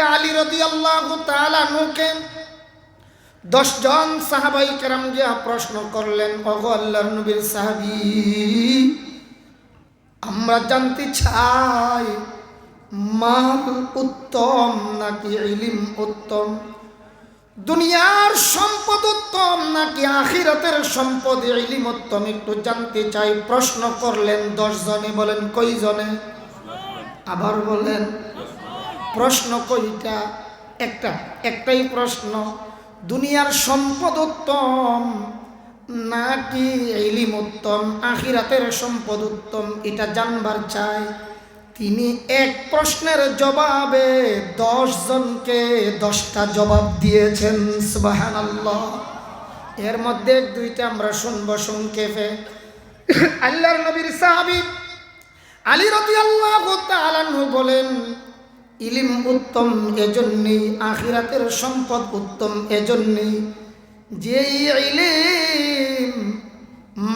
হজরতে আলী রদি আল্লাহ তালানুকে দশজন সাহাবাই কেরাম গিয়া প্রশ্ন করলেন অগ আল্লাহ নবীর সাহাবি, আমরা জানতে চাই মাল উত্তম নাকি ইলিম উত্তম? দুনিয়ার সম্পদ উত্তম নাকি আখিরাতের সম্পদ ইলিম উত্তম? একটু জানতে চাই। প্রশ্ন করলেন দশ জনে বলেন কই জনে আবার বলেন প্রশ্ন কইটা একটা, একটাই প্রশ্ন, দুনিয়ার সম্পদ উত্তম, নাকি ইলিম উত্তম, আখিরাতের সম্পদ উত্তম, এটা জানবার চাই। তিনি এক প্রশ্নের জবাবে দশ জনকে দশটা জবাব দিয়েছেন সুবাহান আল্লাহ এর মধ্যে দুইটা আমরা শুনব সংক্ষেপে। আল্লাহর নবীর সাহাবি আলী রতি আল্লাহ বলেন ইলিম উত্তম এজন্যই, আখিরাতের সম্পদ উত্তম এজন্যই। যে ইলিম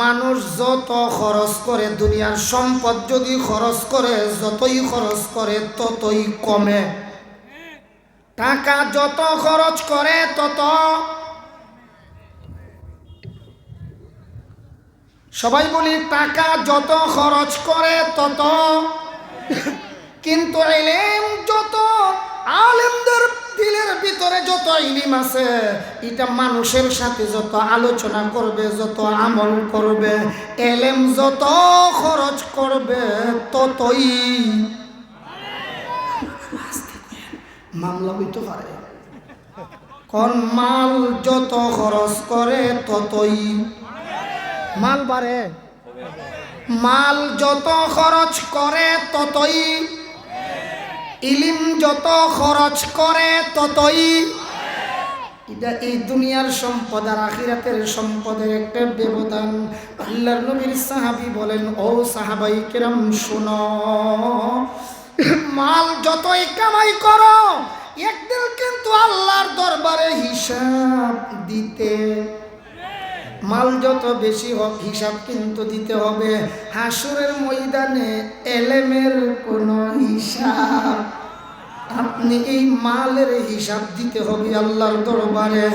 মানুষ যত খরচ করে, দুনিয়ার সম্পদ যদি খরচ করে, যতই খরচ করে, ততই কমে। টাকা যত খরচ করে, তত সবাই বলি, টাকা যত খরচ করে, তত কিন্তু এলেম যত, আলেমদের দিলের ভিতরে যত ইলিম আছে, এটা মানুষের সাথে যত আলোচনা করবে, যত আমল করবে, এলেম যত খরচ করবে, ততই মামলা হইতে পারে। কোন মাল যত খরচ করে, ততই মাল বাড়ে। মাল যত খরচ করে, ততই ইলিম যত খরচ করে, ততই এটা এই দুনিয়ার সম্পদ আর আখিরাতের সম্পদের একটা ব্যবধান। আল্লাহর নবীর সাহাবি বলেন, ও সাহাবাই কিরম, শুনো, মাল যতই কামাই করো, একদিন কিন্তু আল্লাহর দরবারে হিসাব দিতে মাল যত বেশি হোক হিসাব কিন্তু দিতে হবে। হাসুরের ময়দানে এলেমের কোনো হিসাব। আপনি এই মালের হিসাব দিতে হবে আল্লাহর দরবারে।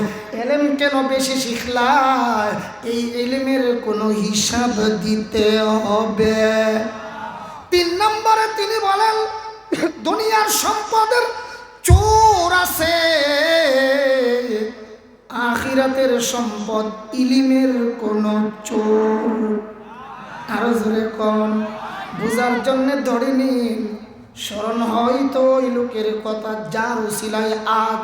এলেম কেন বেশি শিখলা এই এলেমের কোনো হিসাব দিতে হবে। তিন নম্বরে তিনি বলেন, দুনিয়ার সম্পদের চোর আছে। আখিরাতের সম্পদ, ইলিমের কোন চোর। আরও জোরে কন, বুঝার জন্য ধরে নিন, স্মরণ হয়তো ওই লোকের কথা, যার উসিলায় আজ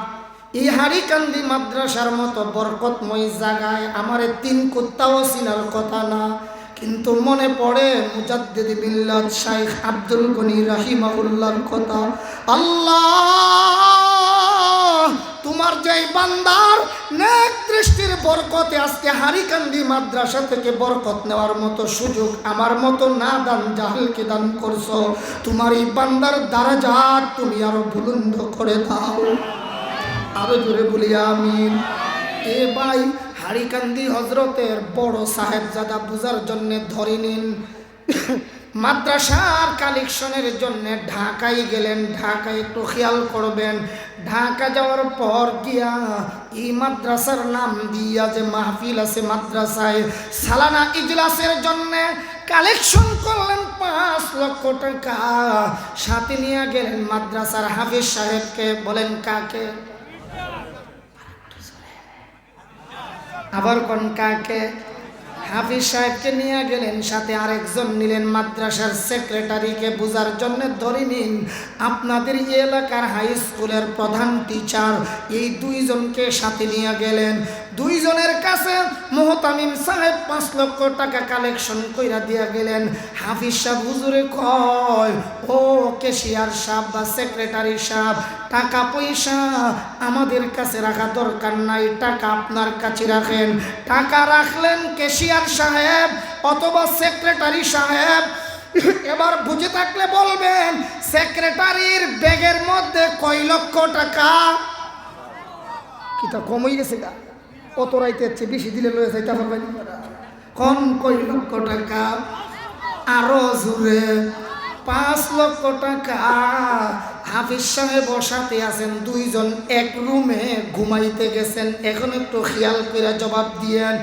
এই হারিকান্দি মাদ্রাসার মতো বরকতময় জায়গায় আমার তিন কুত্তাও চিনার কথা না। কিন্তু মনে পড়ে মুজাদ্দিদ বিল্লাদ শাইখ আব্দুল গনি রাহিমাহুল্লাহর কথা, আল্লাহ! তোমার যে বান্দার নেক দৃষ্টির বরকতে আজকে হারিকান্দি মাদ্রাসা থেকে বরকত নেওয়ার মতো সুযোগ আমার মতো না দান জাহালকে দান করছ। তোমার এই বান্দার দ্বারা যা তুমি আরও বুলন্দ করে দাও। আরও জোরে বলি, আমিন। এ ভাই হারিকান্দি হজরতের বড় সাহেবজাদা বুঝার জন্য ধরে নিন। মাদ্রাসার কালেকশনের জন্য ঢাকায় গেলেন, ঢাকায় একটু খেয়াল করবেন। ঢাকা যাওয়ার পর গিয়া এই মাদ্রাসার নাম দিয়া যে মাহফিল আছে মাদ্রাসায়, সালানা ইজলাসের জন্য কালেকশন করলেন পাঁচ লক্ষ টাকা। সাথে নিয়ে গেলেন মাদ্রাসার হাফিজ সাহেবকে, বলেন, কাকে? আবার কোন কাকে? হাফিজ সাহেবকে নিয়ে গেলেন, সাথে আরেকজন নিলেন মাদ্রাসার সেক্রেটারিকে বোঝার জন্য ধরে নিন, আপনাদের এলাকার হাই স্কুলের প্রধান টিচার এই দুইজনকে সাথে নিয়ে গেলেন। দুইজনের কাছে মোহতামিম সাহেব পাঁচ লক্ষ টাকা কালেকশন কইরা দিয়া গেলেন। হাফিজ সাহেব হুজুরে কয়, ও কেশিয়ার সাহেব বা সেক্রেটারি সাহেব, টাকা পয়সা আমাদের কাছে রাখা দরকার নাই, টাকা আপনার কাছে রাখেন। টাকা রাখলেন কেশিয়ার সাহেব অথবা সেক্রেটারি সাহেব। এবার বুঝে থাকলে বলবেন সেক্রেটারির ব্যাগের মধ্যে কয় লক্ষ টাকা? কিতা কমই গেছে গা? অত রাইতে যাচ্ছে বেশি দিলে লয়ে যাইতে পারবেন কম কই লক্ষ টাকা? আরও জোরে। পাঁচ লক্ষ টাকা। হাফিজ সাহেব সাথে আছেন দুইজন, এক রুমে ঘুমাইতে গেছেন। এখন একটু খেয়াল করে জবাব দিয়েন।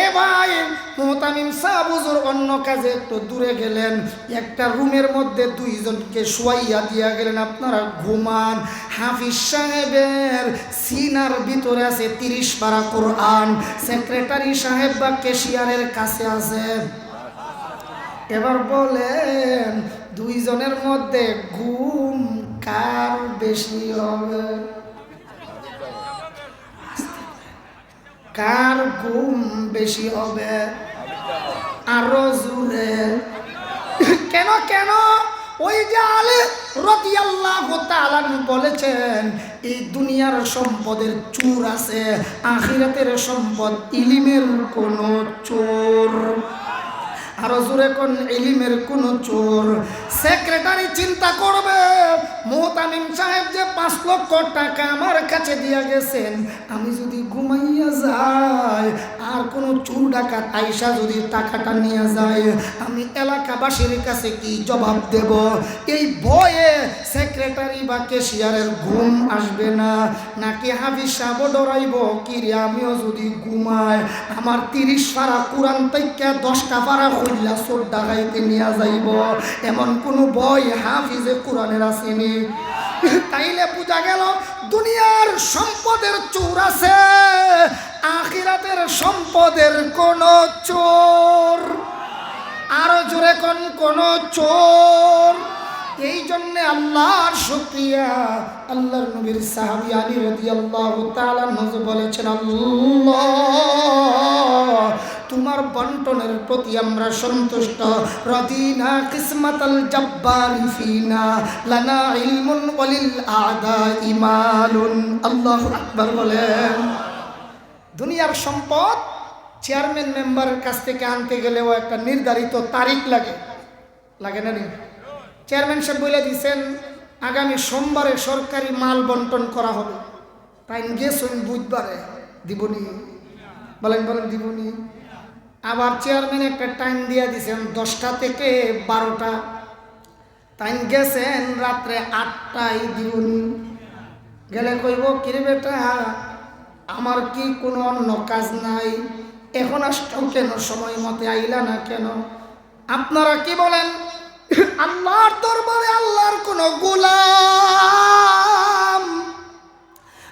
এ ভাই মোহতামিম সাহুজুর অন্য কাজে একটু দূরে গেলেন। একটা রুমের মধ্যে দুইজনকে শোয়াইয়া দিয়া গেলেন। আপনারা ঘুমান। হাফিজ সাহেবের সিনার ভিতরে আছে তিরিশ পারা কোরআন। সেক্রেটারি সাহেব বা কেশিয়ারের কাছে আছে। এবার বলেন, দুইজনের মধ্যে ঘুম কার বেশি হবে? কার ঘুম বেশি হবে? আরও জুড়ে কেন কেন? ওই যে আলে বলেছেন, এই দুনিয়ার সম্পদের চোর আছে, আখিরাতের সম্পদ ইলিমের কোনো চোর। আরও জোরে কোন ইলিমের কোন চোর। সেক্রেটারি চিন্তা করবে মোহতামিম সাহেব যে পাঁচ লক্ষ টাকা আমার কাছে দিয়া গেছেন, আমি যদি ঘুমাইয়া যাই, আর কোনো চুর ডাকাত আইসা যদি টাকাটা নিয়ে যায়, আমি এলাকাবাসীর কাছে কি জবাব দেব? এই ভয়ে সেক্রেটারি বা কেশিয়ারের ঘুম আসবে না। নাকি হাফিজ সাহেব ডরাইব? কিরে আমিও যদি ঘুমাই, আমার তিরিশ পারা কোরআন থেকে দশটা পারা হইলা চোর ডাকাইতে নিয়ে যাইব? এমন কোনো বই হাফিজে কোরআনের আসেনি। তাইলে বোঝা গেল, দুনিয়ার সম্পদের চোর আছে, আখিরাতের সম্পদের কোন চোর? আরও জোরে কোন কোন চোর? এই জন্যে আল্লাহর শুক্রিয়া। আল্লাহর নবীর সাহাবি আলী তাআলা নজর বলেছেন, আল্লাহ তোমার বন্টনের প্রতি আমরা সন্তুষ্ট। রদিনা কিসমাতাল জব্বারি ফিনা, লানা ইলমুন ওয়ালিল আদা ইমালুন আল্লাহু আকবার বলেন। দুনিয়ার সম্পদ চেয়ারম্যান মেম্বারের কাছ থেকে আনতে গেলেও একটা নির্ধারিত তারিখ লাগে। লাগে না চেয়ারম্যান সাহেব বলে দিয়েছেন আগামী সোমবারে সরকারি মাল বন্টন করা হবে। তাই গেছেন বুধবারে, দিবনি। বলেন বলেন, দিবনি। আবার চেয়ারম্যান একটা টাইম দিয়ে দিয়েছেন দশটা থেকে বারোটা। টাইম গেছেন রাত্রে আটটায় দিবনি গেলে কইব, কিরে বেটা, আমার কি কোনো অন্য কাজ নাই? এখন আসছো কেন? সময় মতে আইলা না কেন? আপনারা কি বলেন? আল্লাহর দরবারে আল্লাহর কোন গোলাম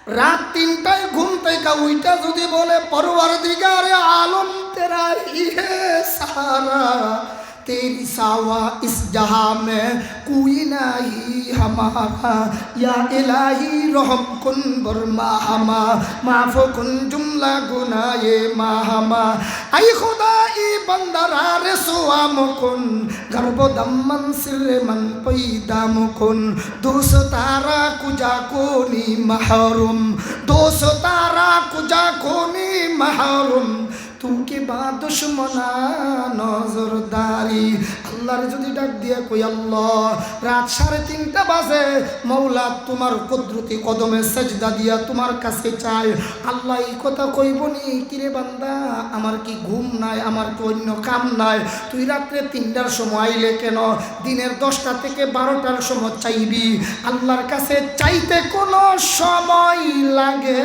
রাত তিনটায় ঘুম থেকে উইটা যদি বলে পরবার দিগারে আলম তেরা ইহে সারা तेरी सावा इस जहां में कोई नहीं हमारा या इलाही रहम कुन बरमा हमा माफ कुन जुमला गुना ये माहमा आई खुदा ई बंदरा रे सुआम कुन गर्भ दमन सिर मन पैदा मुकुन दोस तारा कुजा कोनी महरुम दोस तारा कुजा कोनी महरुम তুকে বা দুশ্মনা নজরদারি আল্লাহর যদি ডাক দিয়ে কই আল্লাহ রাত সাড়ে তিনটা বাজে মৌলা তোমার কুদরতি কদমে সেজদা দিয়া তোমার কাছে চাই আল্লাহ এই কথা কইবনি কিরে বান্দা আমার কি ঘুম নাই, আমার কি অন্য কাম নাই? তুই রাত্রে তিনটার সময় আইলে কেন? দিনের দশটা থেকে বারোটার সময় চাইবি। আল্লাহর কাছে চাইতে কোনো সময় লাগে।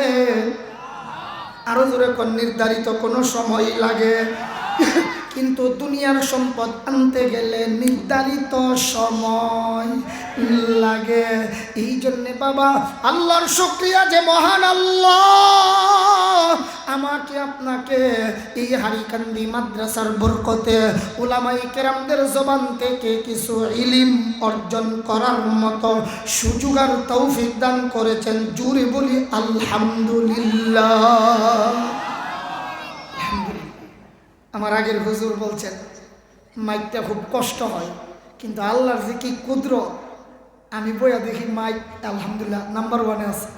আরও জোরে কোন নির্ধারিত কোনো সময় লাগে। কিন্তু দুনিয়ার সম্পদ আনতে গেলে নির্ধারিত সময় লাগে। এই জন্যে বাবা, আল্লাহর শুক্রিয়া যে মহান আল্লাহ। আমাকে আপনাকে এই হারিকান্দি মাদ্রাসার বরকতে ওলামাই কেরামদের জবান থেকে কিছু ইলিম অর্জন করার মতো সুযোগ আর তৌফিক দান করেছেন। জুড়ে বলি, আলহামদুলিল্লাহ। আমার আগের হুজুর বলছেন, মাইকটা খুব কষ্ট হয়, কিন্তু আল্লাহর যে কি ক্ষুদ্র আমি বইয়া দেখি, মাইক, আলহামদুলিল্লাহ, নাম্বার ওয়ানে আছে।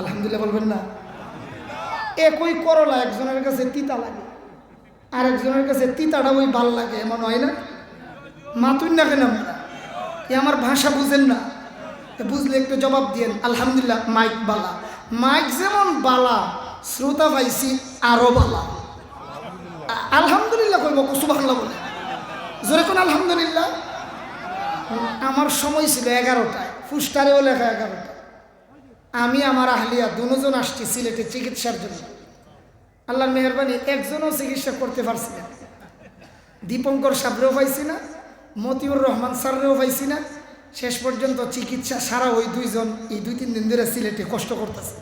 আলহামদুলিল্লাহ বলবেন না। একই করলা, একজনের কাছে তিতা লাগে আর একজনের কাছে তিতাটা ওই ভালো লাগে, এমন হয় না? মাতুন না কেন এ আমার ভাষা বুঝেন না। বুঝলে একটু জবাব দিয়েন। আলহামদুলিল্লাহ, মাইক বালা। মাইক যেমন বালা, শ্রোতা পাইছি আরও বালা। আলহামদুলিল্লাহ কইব সুবাংলা বলে। জোরে কোন আলহামদুলিল্লাহ? আমার সময় ছিল এগারোটায়। ফুস্টারেও লেখা এগারোটা আমি, আমার আহলিয়া দুজন আসছি সিলেটে চিকিৎসার জন্য। আল্লাহর মেহরবানি, একজনও চিকিৎসা করতে পারছি না। দীপঙ্কর সাবরেও পাইছি না, মতিউর রহমান স্যাররেও পাইছি না। শেষ পর্যন্ত চিকিৎসা সারা ওই দুইজন, এই দুই, তিন দিন ধরে সিলেটে কষ্ট করতেছে।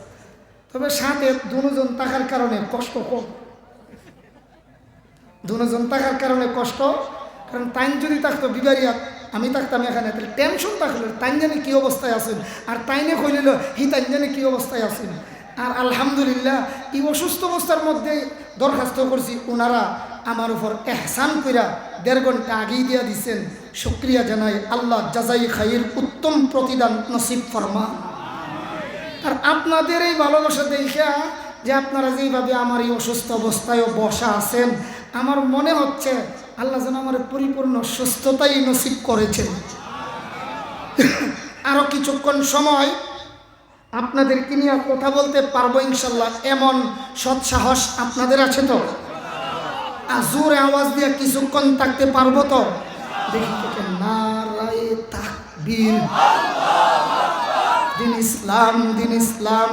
তবে সাথে দুজন থাকার কারণে কষ্ট কম। দুজন থাকার কারণে কষ্ট, কারণ টাইম যদি থাকতো বিবারিয়া আমি থাকতাম এখানে, তাহলে টেনশন থাকল, তাইন জানি কী অবস্থায় আছেন? আর তাইনে কইলিল হি তাই জানি কী অবস্থায় আছেন? আর আলহামদুলিল্লাহ, এই অসুস্থ অবস্থার মধ্যে দরখাস্ত করছি ওনারা আমার উপর এহসান কইরা দেড় ঘণ্টা আগেই দিয়া দিছেন। শুক্রিয়া জানাই আল্লাহ জাজাই খাইয়ের উত্তম প্রতিদান নসিব ফরমা। আর আপনাদের এই ভালোবাসা দেখা যে আপনারা যেইভাবে আমার এই অসুস্থ অবস্থায়ও বসা আছেন, আমার মনে হচ্ছে আল্লাহ যেন আমার পরিপূর্ণ সুস্থতাই নসিব করেছেন। আরও কিছুক্ষণ সময় আপনাদেরকে নিয়ে কথা বলতে পারব ইনশাল্লাহ। এমন সৎসাহস আপনাদের আছে তো? আর জোরে আওয়াজ দিয়ে কিছুক্ষণ থাকতে পারব তো? দিন ইসলাম দিন ইসলাম।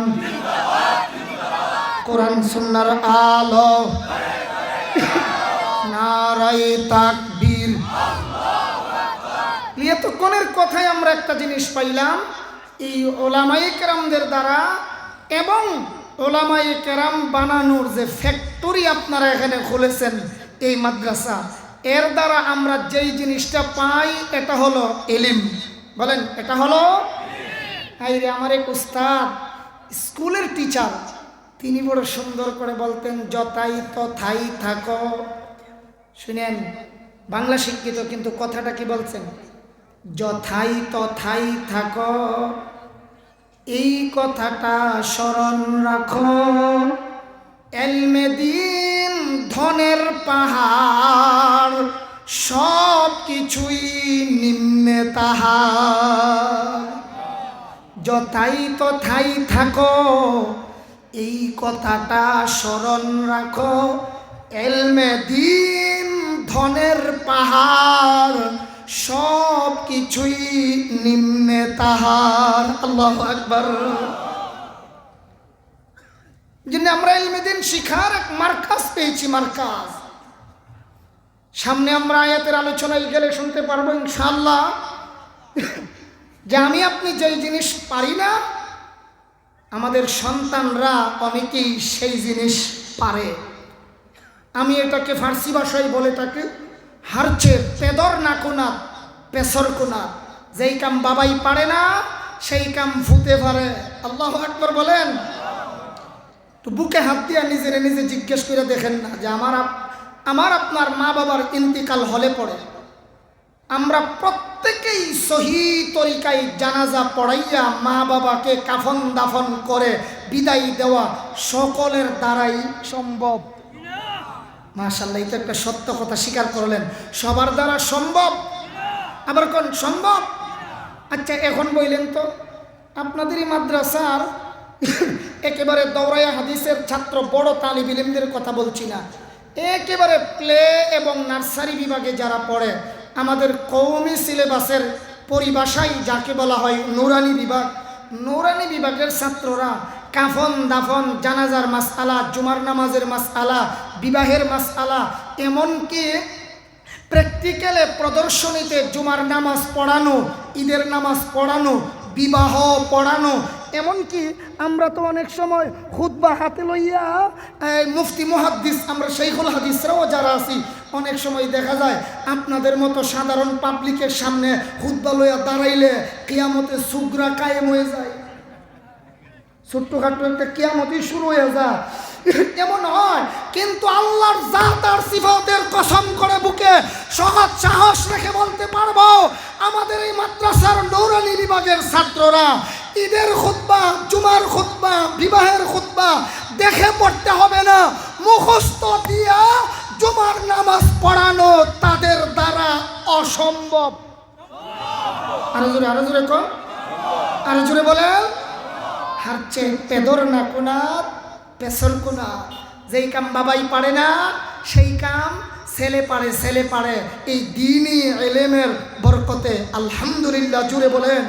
কোরআন, সুন্নার আলো। নারায়ে তাকবীর। এতক্ষণের কথায় আমরা একটা জিনিস পাইলাম, এই ওলামাই কেরামদের দ্বারা এবং ওলামাই কেরাম বানানোর যে ফ্যাক্টরি আপনারা এখানে খুলেছেন, এই মাদ্রাসা, এর দ্বারা আমরা যেই জিনিসটা পাই, এটা হলো এলিম। বলেন, এটা হলো এই রে আমার এক উস্তাদ, স্কুলের টিচার তিনি বড় সুন্দর করে বলতেন, যথাই তথাই থাকো। শুনেন, বাংলা শিক্ষিত কিন্তু কথাটা কি বলছেন? যথাই তথাই থাকো, এই কথাটা স্মরণ রাখো। এলমেদিন ধনের পাহাড়, সব কিছুই নিম্নে তাহার। যথাই তথাই থাকো, এই কথাটা স্মরণ রাখো। এলমে দিন ধনের পাহাড় সব কিছুই নিম্নে তাহার। আল্লাহ আকবর। জন্য আমরা এলমে দিন শিখার এক মার্কাজ পেয়েছি, মার্কাজ। সামনে আমরা আয়াতের আলোচনায় গেলে শুনতে পারব ইনশাল্লাহ যে আমি আপনি যেই জিনিস পারি না, আমাদের সন্তানরা অনেকেই সেই জিনিস পারে। আমি এটাকে ফার্সি ভাষায় বলে থাকি হারছে পেদর না কোনাত পেসর কোনাত যেই কাম বাবাই পারে না, সেই কাম ভূতে পারে আল্লাহ আকবর বলেন। তো বুকে হাত দিয়া নিজেরে নিজে জিজ্ঞেস করে দেখেন না যে আমার আমার আপনার মা বাবার ইন্তিকাল হলে পড়ে আমরা প্রত্যেকেই সহি তরিকায় জানাজা পড়াইয়া মা বাবাকে কাফন দাফন করে বিদায় দেওয়া সকলের দ্বারাই সম্ভব। মাশাল্লাহ তো একটা সত্য কথা স্বীকার করলেন। সবার দ্বারা সম্ভব? আবার কোন, সম্ভব? আচ্ছা এখন বললেন তো, আপনাদেরই মাদ্রাসার একেবারে দৌড়াইয়া হাদিসের ছাত্র, বড় তালিব ইলিমদের কথা বলছি না। একেবারে প্লে এবং নার্সারি বিভাগে যারা পড়ে, আমাদের কৌমি সিলেবাসের পরিভাষায় যাকে বলা হয় নুরানি বিভাগ। নুরানি বিভাগের ছাত্ররা কাফন দাফন, জানাজার মাস আলা জুমার নামাজের মাস আলা বিবাহের মাস আলা এমনকি প্র্যাকটিক্যালে প্রদর্শনীতে জুমার নামাজ পড়ানো, ঈদের নামাজ পড়ানো, বিবাহ পড়ানো, এমনকি আমরা তো অনেক সময় খুদ্া হাতে লইয়া মুফতি মুহাদ্দিস, আমরা সেইখুল হাদিসরাও যারা আছি, অনেক সময় দেখা যায় আপনাদের মতো সাধারণ পাবলিকের সামনে খুদ্া লইয়া দাঁড়াইলে কিয়ামতে সুগ্রা কায়েম হয়ে যায়। ছোট্টখাট্ট একটা কিয়ামতই শুরু হয়ে যায়। এমন হয়, কিন্তু আল্লাহর জাত আর সিফাতের কসম করে বুকে সহজ সাহস রেখে বলতে পারব, আমাদের এই মাদ্রাসার নৌরানি বিভাগের ছাত্ররা ঈদের খুতবা, জুমার খুতবা, বিবাহের খুতবা দেখে পড়তে হবে না। মুখস্থ দিয়া জুমার নামাজ পড়ানো তাদের দ্বারা অসম্ভব। আরও জোরে আরও জোরে কর আরও জোরে বলেন। হারছে পেদর না কোনাত, পেছল কোনাত। যেই কাম বাবাই পারে না, সেই কাম ছেলে পারে ছেলে পারে। এই দিনই এলেমের বরকতে আলহামদুলিল্লাহ জুড়ে বলেন